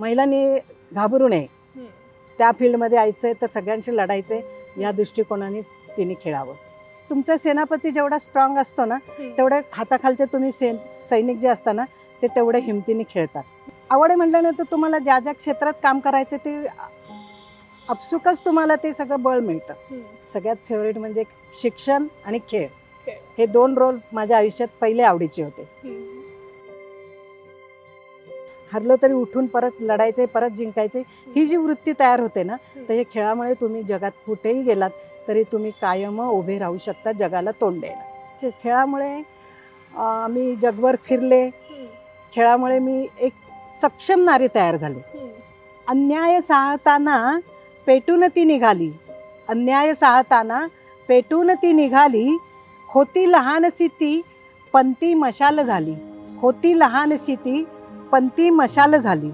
महिलांनी घाबरू नये. त्या फील्डमध्ये यायचं आहे तर सगळ्यांशी लढायचं आहे या दृष्टिकोनाने तिने खेळावं तुमचा सेनापती जेवढा स्ट्रॉंग असतो ना हम्म. तेवढे हाताखालचे तुम्ही सैन सैनिक जे असतात ना ते तेवढे हिमतीने खेळतात आवड आहे म्हटल्यानंतर तुम्हाला ज्या ज्या क्षेत्रात काम करायचं ते अपसुकच तुम्हाला ते सगळं बळ मिळतं. सगळ्यात फेवरेट म्हणजे शिक्षण आणि खेळ. हे दोन रोल माझ्या आयुष्यात पहिले आवडीचे होते. हरलो तरी उठून परत लढायचे परत जिंकायचे ही जी वृत्ती तयार होते ना तर हे खेळामुळे तुम्ही जगात कुठेही गेलात तरी तुम्ही कायम उभे राहू शकता जगाला तोंड द्यायला. ते खेळामुळे मी जगभर फिरले. खेळामुळे मी एक सक्षम नारी तयार झाली. अन्याय साहताना पेटून ती निघाली. अन्याय साहताना पेटून ती निघाली. होती लहानशी ती पंती मशाल झाली. होती लहानशी ती पण ती मशाल झाली.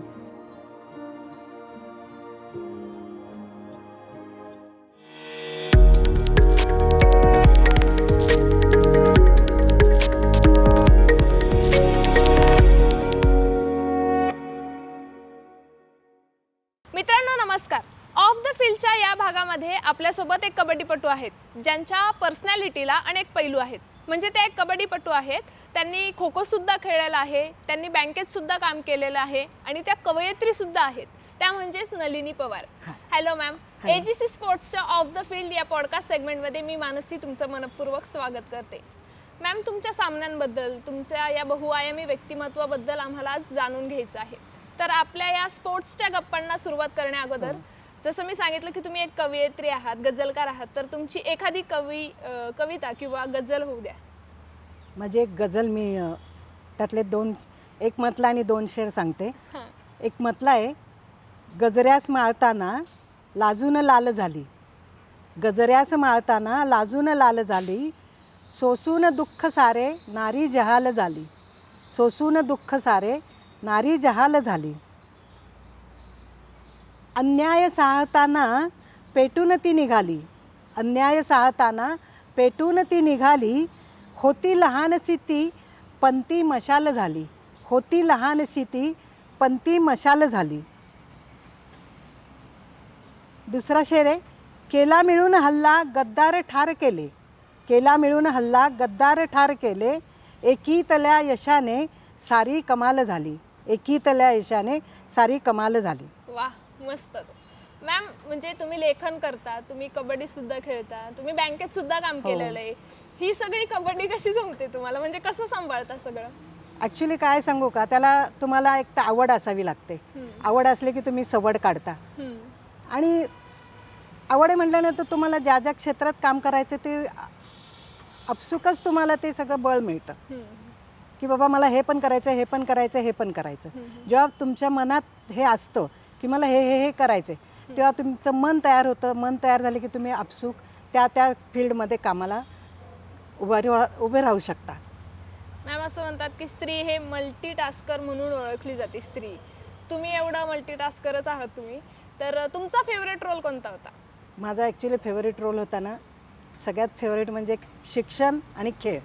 मित्रांनो नमस्कार. ऑफ द फील्डच्या या भागामध्ये आपल्यासोबत एक कबड्डीपटू आहेत ज्यांच्या पर्सनॅलिटीला अनेक पैलू आहेत. म्हणजे ते एक कबड्डीपटू आहेत. त्यांनी खो खो सुद्धा खेळलेला आहे. त्यांनी बँकेत सुद्धा काम केलेलं आहे. आणि त्या कवयित्री सुद्धा आहेत. त्या म्हणजेच Nalini Pawar. Hello ma'am Hello. A G C स्पोर्ट्सच्या off the field या पॉडकास्ट सेगमेंटमध्ये मी मानसी तुमचं मनपूर्वक स्वागत करते. मॅम तुमच्या सामन्यांबद्दल तुमच्या या बहुआयामी व्यक्तिमत्वाबद्दल आम्हाला आज जाणून घ्यायचं आहे. तर आपल्या या स्पोर्ट्सच्या गप्पांना सुरुवात करण्या अगोदर हो. जसं मी सांगितलं की तुम्ही एक कवयित्री आहात गझलकार आहात तर तुमची एखादी कवी अं, कविता किंवा गझल होऊ द्या. म्हणजे एक गझल मी अ, त्यातले दोन एक मतला आणि दोन शेर सांगते. हां. एक मतला आहे गजऱ्यास माळताना लाजून लाल झाली. गजऱ्यास माळताना लाजून लाल झाली. सोसून दुःख सारे नारी जहाल झाली. सोसून दुःख सारे नारी जहाल झाली. अन्याय साहताना पेटून ती निघाली. अन्याय साहताना पेटून ती निघाली. होती लहानशी ती पंती मशाल झाली. होती लहानशी ती पंती मशाल झाली. दुसरा शेर आहे केला मिळून हल्ला गद्दार ठार केले. केला मिळून हल्ला गद्दार ठार केले. एकीतल्या यशाने सारी कमाल झाली. एकीतल्या यशाने सारी कमाल झाली. वा मस्तच मॅम म्हणजे तुम्ही लेखन करता तुम्ही कबड्डी सुद्धा खेळता तुम्ही बँकेत सुद्धा काम हो. केलेलं आहे ही सगळी कबड्डी कशी जमते तुम्हाला म्हणजे कसं सांभाळता सगळं ॲक्च्युली काय सांगू का त्याला तुम्हाला एक तर आवड असावी लागते हम्म. आवड असली की तुम्ही सवड काढता हम्म. आणि आवड आहे म्हटल्यानंतर तुम्हाला ज्या ज्या क्षेत्रात काम करायचं ते अपसुकच तुम्हाला ते सगळं बळ मिळतं हम्म. की बाबा मला हे पण करायचं हे पण करायचं हे पण करायचं हम्म. जेव्हा तुमच्या मनात हे असतं की मला हे हे हे करायचं तेव्हा तुमचं मन तयार होतं. मन तयार झाले की तुम्ही अपसुक त्या त्या फील्डमध्ये कामाला उभा राह- उभे राहू शकता. मॅम असं म्हणतात की स्त्री हे मल्टी टास्कर म्हणून ओळखली जाते स्त्री. तुम्ही एवढा मल्टी टास्करच आहात तुम्ही. तर तुमचा फेवरेट रोल कोणता होता? माझा ॲक्च्युली फेवरेट रोल होता ना सगळ्यात फेवरेट म्हणजे शिक्षण आणि खेळ.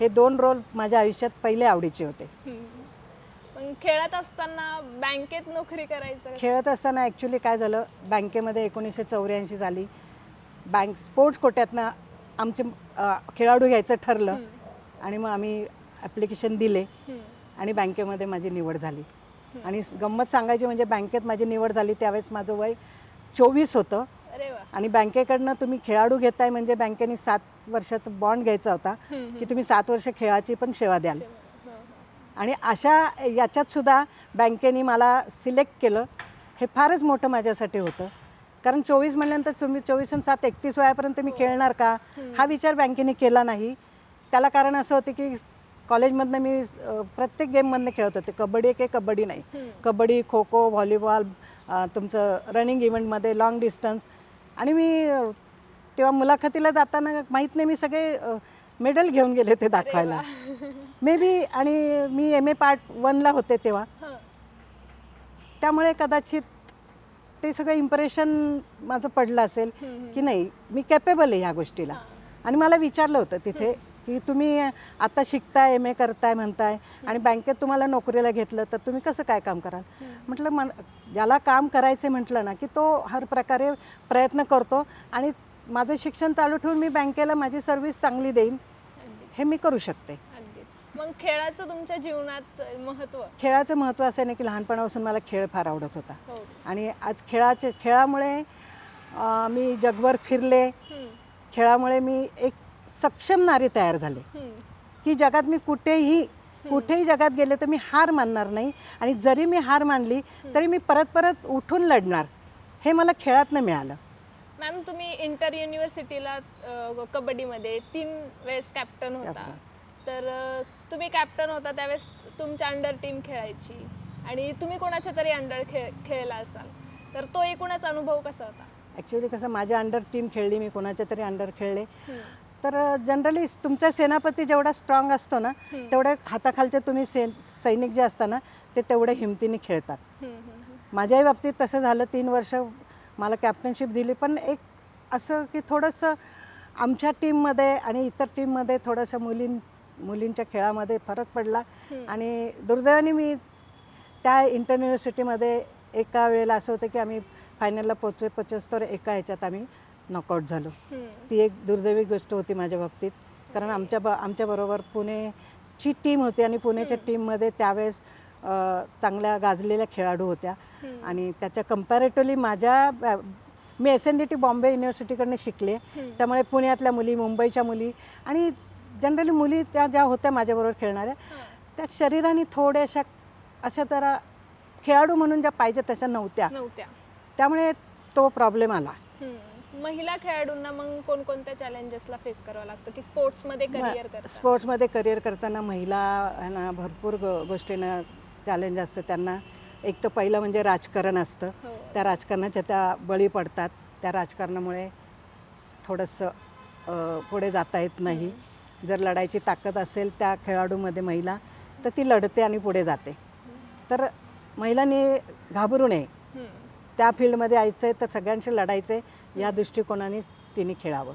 हे दोन रोल माझ्या आयुष्यात पहिले आवडीचे होते. मग खेळत असताना बँकेत नोकरी करायचं? खेळत असताना ॲक्च्युली काय झालं बँकेमध्ये एकोणीसशे चौऱ्याऐंशी साली बँक स्पोर्ट्स कोट्यातनं आमचे अ, खेळाडू घ्यायचं ठरलं. आणि मग आम्ही ॲप्लिकेशन दिले. आणि बँकेमध्ये माझी निवड झाली हम्म. आणि गंमत सांगायची म्हणजे बँकेत माझी निवड झाली त्यावेळेस माझं वय चोवीस होतं अरे वा आणि बँकेकडनं तुम्ही खेळाडू घेताय म्हणजे बँकेने सात वर्षाचं बॉन्ड घ्यायचा होता. की तुम्ही सात वर्ष खेळाची पण सेवा द्याल. आणि अशा याच्यात सुद्धा बँकेने मला सिलेक्ट केलं. हे फारच मोठं माझ्यासाठी होतं. कारण चोवीस म्हणल्यानंतर तुम्ही चोवीस आणि सात एकतीस वयापर्यंत मी हो. खेळणार का. हा विचार बँकेने केला नाही. त्याला कारण असं होतं की कॉलेजमधनं मी प्रत्येक गेममधनं खेळत होते. कबड्डी एक कबड्डी नाही. कबड्डी खो खो व्हॉलीबॉल तुमचं रनिंग इव्हेंटमध्ये लॉंग डिस्टन्स. आणि मी तेव्हा मुलाखतीला जाताना माहीत नाही मी सगळे मेडल घेऊन गेले ते दाखवायला. मे बी आणि मी एम ए पार्ट वनला होते तेव्हा. त्यामुळे कदाचित ते सगळं इम्प्रेशन माझं पडलं असेल. की नाही मी कॅपेबल आहे ह्या गोष्टीला. आणि मला विचारलं होतं तिथे की तुम्ही आता शिकताय एम ए करताय म्हणताय आणि बँकेत तुम्हाला नोकरीला घेतलं तर तुम्ही कसं काय काम कराल म्हटलं मन ज्याला काम करायचं म्हटलं ना की तो हर प्रकारे प्रयत्न करतो आणि माझं शिक्षण चालू ठेवून मी बँकेला माझी सर्व्हिस चांगली देईन हे मी करू शकते. मग खेळाचं तुमच्या जीवनात महत्त्व? खेळाचं महत्त्व असं आहे ना की लहानपणापासून मला खेळ फार आवडत होता. हो. आणि आज खेळाचे खेळामुळे अं, मी जगभर फिरले. हम्म, खेळामुळे मी एक सक्षम नारी तयार झाले. हम्म, की जगात मी कुठेही कुठेही जगात गेले तर मी हार मानणार नाही. आणि जरी मी हार मानली तरी मी परत परत उठून लढणार. हे मला खेळातनं मिळालं. मॅम तुम्ही इंटर युनिव्हर्सिटीला अ, कबड्डीमध्ये तीन वेळेस कॅप्टन होता. तर अ, तुम्ही कॅप्टन होता त्यावेळेस तुमच्या अंडर टीम खेळायची. आणि तुम्ही कोणाच्या तरी अंडर खेळ खेळला असाल. तर तो एकूणच अनुभव कसा होता? ॲक्च्युली कसं माझ्या अंडर टीम खेळली मी कोणाच्या तरी अंडर खेळले. हम्म, तर जनरली तुमचा सेनापती जेवढा स्ट्रॉंग असतो ना हम्म, तेवढे हाताखालचे तुम्ही से सैनिक जे असतात ना ते तेवढे हिमतीने खेळतात. हम्म, हम्म, हम्म. माझ्याही बाबतीत तसं झालं तीन वर्ष मला कॅप्टनशिप दिली. पण एक असं की थोडंसं आमच्या टीममध्ये आणि इतर टीममध्ये थोडंसं मुलीं मुलींच्या खेळामध्ये फरक पडला. आणि दुर्दैवाने मी त्या इंटर युनिव्हर्सिटीमध्ये एका वेळेला असं होतं की आम्ही फायनलला पोचवे पोचस तर एका ह्याच्यात आम्ही नॉकआउट झालो. ती एक दुर्दैवी गोष्ट होती माझ्या बाबतीत. कारण आमच्या ब आमच्याबरोबर पुणेची टीम होती आणि पुण्याच्या. टीममध्ये त्यावेळेस चांगल्या गाजलेल्या खेळाडू होत्या. आणि त्याच्या कम्पॅरेटिव्हली माझ्या मी S N D T Bombay युनिव्हर्सिटीकडनं शिकले. त्यामुळे पुण्यातल्या मुली मुंबईच्या मुली आणि जनरली मुली त्या ज्या होत्या माझ्याबरोबर खेळणाऱ्या त्या शरीराने थोड्याशा अशा जरा खेळाडू म्हणून ज्या पाहिजे तशा नव्हत्या. नव्हत्या. त्यामुळे तो प्रॉब्लेम आला. महिला खेळाडूंना मग कोणकोणत्या चॅलेंजेसला फेस करावं लागतं? की स्पोर्ट्समध्ये करिअर स्पोर्ट्समध्ये करिअर करताना? महिला भरपूर गोष्टींना चॅलेंज असतं त्यांना. एक तर पहिलं म्हणजे राजकारण असतं. हो. त्या राजकारणाच्या त्या बळी पडतात. त्या राजकारणामुळे थोडंसं पुढे जाता येत नाही. जर लढायची ताकद असेल त्या खेळाडूमध्ये महिला तर ती लढते आणि पुढे जाते. तर महिलांनी घाबरू नये. त्या फील्डमध्ये यायचं आहे तर सगळ्यांशी लढायचं आहे या दृष्टिकोनानेच तिने खेळावं.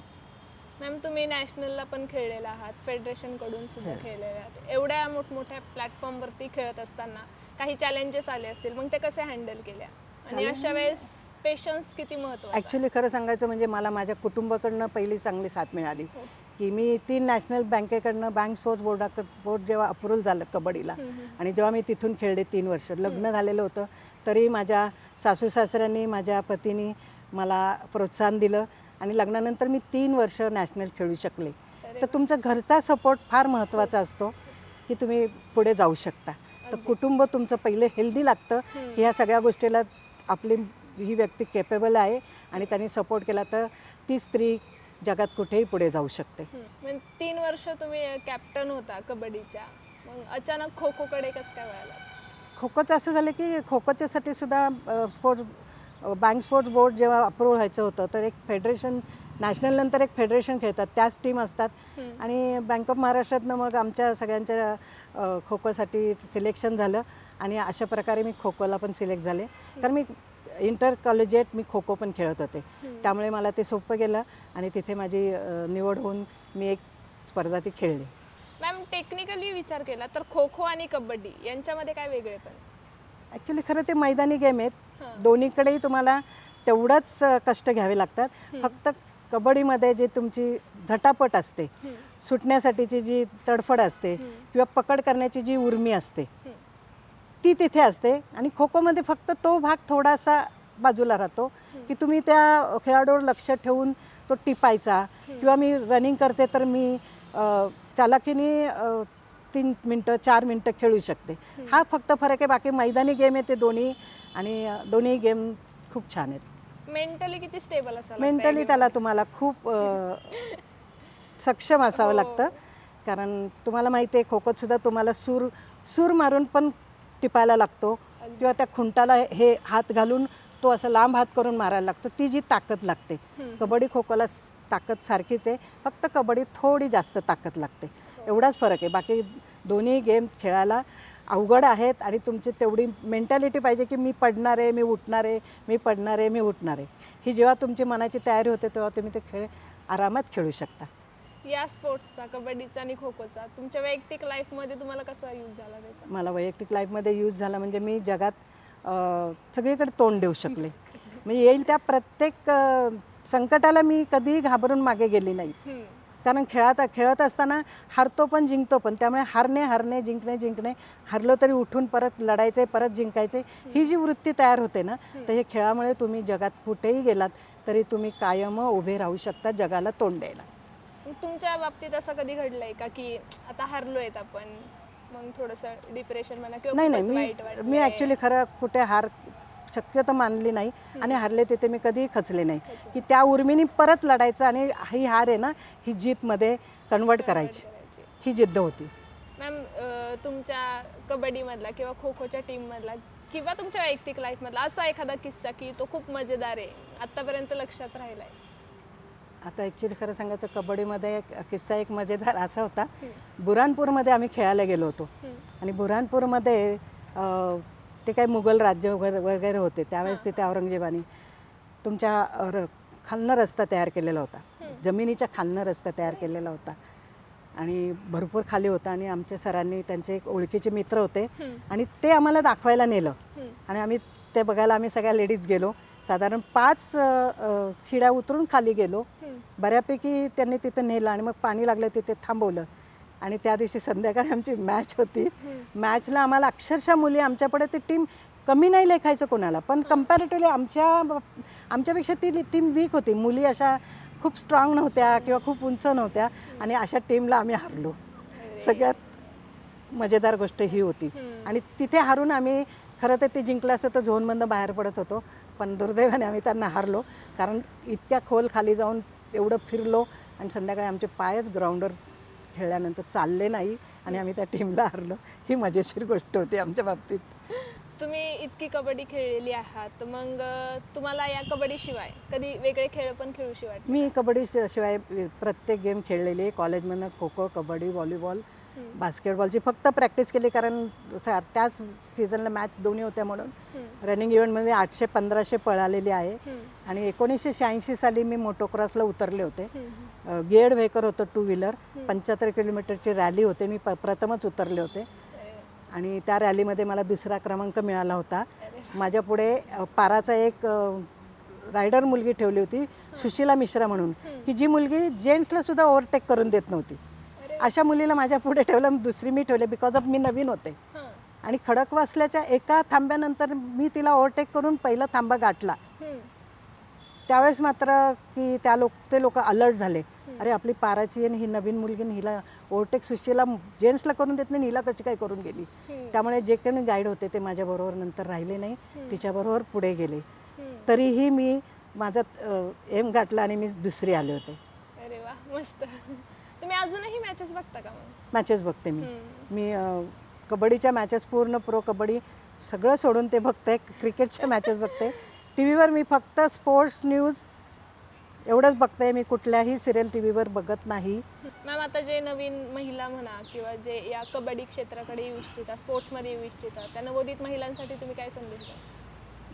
मॅम तुम्ही नॅशनलला पण खेळलेला आहात फेडरेशनकडून सुद्धा खेळ. खेळलेले आहात एवढ्या मोठमोठ्या प्लॅटफॉर्मवरती खेळत असताना काही चॅलेंजेस आले असतील मग ते कसे हँडल केल्या आणि अशा वेळेस पेशन्स किती महत्त्वाचा ॲक्च्युली खरं सांगायचं म्हणजे मला माझ्या कुटुंबाकडनं पहिली चांगली साथ मिळाली हो. की मी तीन नॅशनल बँकेकडनं बँक स्पोर्ट्स बोर्डाक बोर्ड जेव्हा अप्रुव्हल झालं कबड्डीला. आणि जेव्हा मी तिथून खेळले तीन वर्ष लग्न. झालेलं होतं तरी माझ्या सासू सासऱ्यांनी माझ्या पतीनी मला प्रोत्साहन दिलं आणि लग्नानंतर मी तीन वर्ष नॅशनल खेळू शकले तर. तुमचा घरचा सपोर्ट फार महत्त्वाचा असतो की तुम्ही पुढे जाऊ शकता तर. कुटुंब तुमचं पहिले हेल्दी लागतं. की ह्या सगळ्या गोष्टीला आपली ही व्यक्ती केपेबल आहे आणि त्यांनी सपोर्ट केला तर ती स्त्री जगात कुठेही पुढे जाऊ शकते. मग तीन वर्ष तुम्ही कॅप्टन होता कबड्डीच्या मग अचानक खो खो कडे कसं काय वळाला खो खोचं असं झालं की खो खोच्यासाठी सुद्धा स्पोर्ट्स बँक स्पोर्ट्स बोर्ड जेव्हा अप्रूव्ह व्हायचं होतं तर एक फेडरेशन नॅशनल नंतर एक फेडरेशन खेळतात. त्याच टीम असतात. आणि बँक ऑफ महाराष्ट्रातनं मग आमच्या सगळ्यांच्या खो खोसाठी सिलेक्शन झालं. आणि अशा प्रकारे मी खो खोला पण सिलेक्ट झाले. कारण मी इंटर कॉलेजिएट मी खो खो पण खेळत होते. त्यामुळे मला ते सोपं गेलं आणि तिथे माझी निवड होऊन मी एक स्पर्धा ती खेळली. मॅम टेक्निकली विचार केला तर खो खो आणि कबड्डी यांच्यामध्ये काय वेगळेपण ॲक्च्युली खरं ते मैदानी गेम आहेत. दोन्हीकडेही तुम्हाला तेवढंच कष्ट घ्यावे लागतात. फक्त कबड्डीमध्ये जी तुमची झटापट असते. सुटण्यासाठीची जी तडफड असते. किंवा पकड करण्याची जी उर्मी असते. ती तिथे असते आणि खो खोमध्ये फक्त तो भाग थोडासा बाजूला राहतो की तुम्ही त्या खेळाडूवर लक्ष ठेवून तो टिपायचा. किंवा मी रनिंग करते तर मी चालाकीने तीन मिनटं चार मिनटं खेळू शकते. हा फक्त फरक आहे बाकी मैदानी गेम आहे ते दोन्ही आणि दोन्ही गेम खूप छान आहेत. मेंटली किती स्टेबल असावं मेंटली त्याला तुम्हाला खूप अ, सक्षम असावं हो. लागतं. कारण तुम्हाला माहिती आहे खो खोत सुद्धा तुम्हाला सूर सूर मारून पण टिपायला लागतो. किंवा त्या खुंटाला हे हात घालून तो असं लांब हात करून मारायला लागतो. ती जी ताकद लागते. कबड्डी खो खोला ताकद सारखीच आहे. फक्त कबड्डी थोडी जास्त ताकद लागते. एवढाच फरक आहे. बाकी दोन्ही गेम खेळायला अवघड आहेत आणि तुमची तेवढी मेंटॅलिटी पाहिजे की मी पडणार आहे मी उठणार आहे मी पडणार आहे मी उठणार आहे. ही जेव्हा तुमची मनाची तयारी होते तेव्हा तुम्ही ते खेळ आरामात खेळू शकता. या स्पोर्ट्सचा कबड्डीचा आणि खो खोचा तुमच्या वैयक्तिक लाईफमध्ये तुम्हाला कसा यूज झाला त्याचा? मला वैयक्तिक लाईफमध्ये यूज झाला म्हणजे मी जगात सगळीकडे तोंड देऊ शकले. मी येईल त्या प्रत्येक संकटाला मी कधीही घाबरून मागे गेली नाही. कारण खेळात खेळत असताना हारतो पण जिंकतो पण. त्यामुळे हारणे हारणे जिंकणे जिंकणे हरलो तरी उठून परत लढायचे परत जिंकायचे ही जी वृत्ती तयार होते ना तर हे खेळामुळे तुम्ही जगात कुठेही गेलात तरी तुम्ही कायम उभे राहू शकता जगाला तोंड द्यायला. तुमच्या बाबतीत असं कधी घडलंय का की आता हरलोयत आपण मग थोडंसं डिप्रेशन म्हणा किंवा नाही नाही मी ॲक्च्युली खरं कुठे हार शक्यतो मानली नाही आणि हारले तिथे मी कधीही खचले नाही. की त्या उर्मीने परत लढायचं आणि ही हार आहे ना ही जीतमध्ये कन्वर्ट करायची. ही जिद्द होती. मॅम तुमच्या कबड्डीमधला किंवा खो खोच्या टीममधला किंवा तुमच्या वैयक्तिक लाईफमधला असा एखादा किस्सा की तो खूप मजेदार आहे आतापर्यंत लक्षात राहिलाय? आता ॲक्च्युली खरं सांगायचं कबड्डीमध्ये एक किस्सा एक मजेदार असा होता. बुरानपूरमध्ये आम्ही खेळायला गेलो होतो. आणि बुरहानपूरमध्ये अ, ते काही मुघल राज्य वगैरे वगैरे होते त्यावेळेस. तिथे औरंगजेबाने तुमच्या र खालनं रस्ता तयार केलेला होता. जमिनीच्या खालनं रस्ता तयार केलेला होता आणि भरपूर खाली होता आणि आमच्या सरांनी त्यांचे एक ओळखीचे मित्र होते. आणि ते आम्हाला दाखवायला नेलं. आणि आम्ही ते बघायला आम्ही सगळ्या लेडीज गेलो साधारण पाच शिड्या उतरून खाली गेलो. बऱ्यापैकी त्यांनी तिथं नेलं आणि मग पाणी लागलं तिथे थांबवलं आणि त्या दिवशी संध्याकाळी आमची मॅच होती. मॅचला आम्हाला अक्षरशः मुली आमच्यापुढे ती टीम कमी नाही लेखायचं कोणाला पण कम्पॅरेटिव्हली आमच्या आमच्यापेक्षा ती टीम वीक होती. मुली अशा खूप स्ट्रॉंग नव्हत्या किंवा खूप उंच नव्हत्या आणि अशा टीमला आम्ही हारलो. सगळ्यात मजेदार गोष्ट ही होती. आणि तिथे हारून आम्ही खरं तर ते जिंकलं असतं तर झोनमधनं बाहेर पडत होतो. पण दुर्दैवाने आम्ही त्यांना हारलो. कारण इतक्या खोल खाली जाऊन एवढं फिरलो आणि संध्याकाळी आमचे पायच ग्राउंडवर खेळल्यानंतर चालले नाही आणि आम्ही त्या टीमला हारलो. ही मजेशीर गोष्ट होती आमच्या बाबतीत. तुम्ही इतकी कबड्डी खेळलेली आहात मग तुम्हाला या कबड्डी शिवाय कधी वेगळे खेळ पण खेळूशी वाटते मी कबड्डी शिवाय प्रत्येक गेम खेळलेली आहे. कॉलेजमधनं खो खो कबड्डी व्हॉलीबॉल. बास्केटबॉलची फक्त प्रॅक्टिस केली कारण त्याच सीझनला मॅच दोन्ही होत्या म्हणून. रनिंग इव्हेंटमध्ये आठशे पंधराशे पळालेली आहे. आणि एकोणीसशे शहाऐंशी साली मी मोटोक्रॉसला उतरले होते. गेअर व्हेकर होतं टू व्हीलर. पंच्याहत्तर किलोमीटरची रॅली होते मी प्रथमच उतरले होते. आणि त्या रॅलीमध्ये मला दुसरा क्रमांक मिळाला होता. माझ्या पुढे पाराचा एक रायडर मुलगी ठेवली होती सुशीला मिश्रा म्हणून. की जी मुलगी जेंट्सला सुद्धा ओव्हरटेक करून देत नव्हती. अशा मुलीला माझ्या पुढे ठेवलं दुसरी मी ठेवले बिकॉज ऑफ मी नवीन होते. आणि खडकवासल्याच्या एका थांब्यानंतर मी तिला ओव्हरटेक करून पहिला थांबा गाठला. त्यावेळेस मात्र की त्या लोक ते लोक अलर्ट झाले. अरे आपली पाराची आणि ही नवीन मुलगी हिला ओव्हरटेक सुशीला जेंट्सला करून देत नाही हिला कशी काय करून गेली. त्यामुळे जे काही गाईड होते ते माझ्याबरोबर नंतर राहिले नाही. तिच्याबरोबर पुढे गेले. तरीही मी माझा एम गाठला आणि मी दुसरी आले होते अरे वा मस्त तुम्ही अजूनही मॅचेस बघता का मग? मॅचेस बघते मी. हम्म. मी अ, कबड्डीच्या मॅचेस पूर्ण प्रो कबड्डी सगळं सोडून ते बघते. क्रिकेटच्या मॅचेस बघते. टी व्हीवर मी फक्त स्पोर्ट्स न्यूज एवढंच बघते. मी कुठल्याही सिरियल टी व्हीवर बघत नाही. मॅम आता जे नवीन महिला म्हणा किंवा जे या कबड्डी क्षेत्राकडे येऊ इच्छितात स्पोर्ट्समध्ये येऊ इच्छितात त्या नवोदित महिलांसाठी तुम्ही काय संदेश द्याल?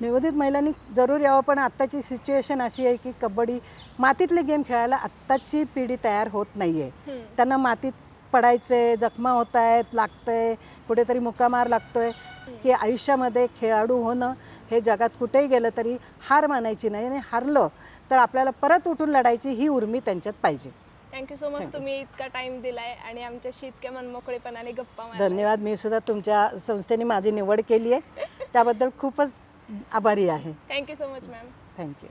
निवोदित महिलांनी जरूर यावं पण आत्ताची सिच्युएशन अशी आहे की कबड्डी मातीतले गेम खेळायला आत्ताची पिढी तयार होत नाही आहे. त्यांना मातीत पडायचे जखमा होत आहेत लागतंय कुठेतरी मुक्कामार लागतोय की आयुष्यामध्ये खेळाडू होणं हे जगात कुठेही गेलं तरी हार मानायची नाही आणि हारलं तर आपल्याला परत उठून लढायची ही उर्मी त्यांच्यात पाहिजे थँक्यू सो मच. तुम्ही इतका टाइम दिलाय आणि आमच्याशी इतक्या मनमोकळेपणाने गप्पा. धन्यवाद मी सुद्धा तुमच्या संस्थेने माझी निवड केली आहे त्याबद्दल खूपच आभारी आहे. Thank you so much ma'am thank you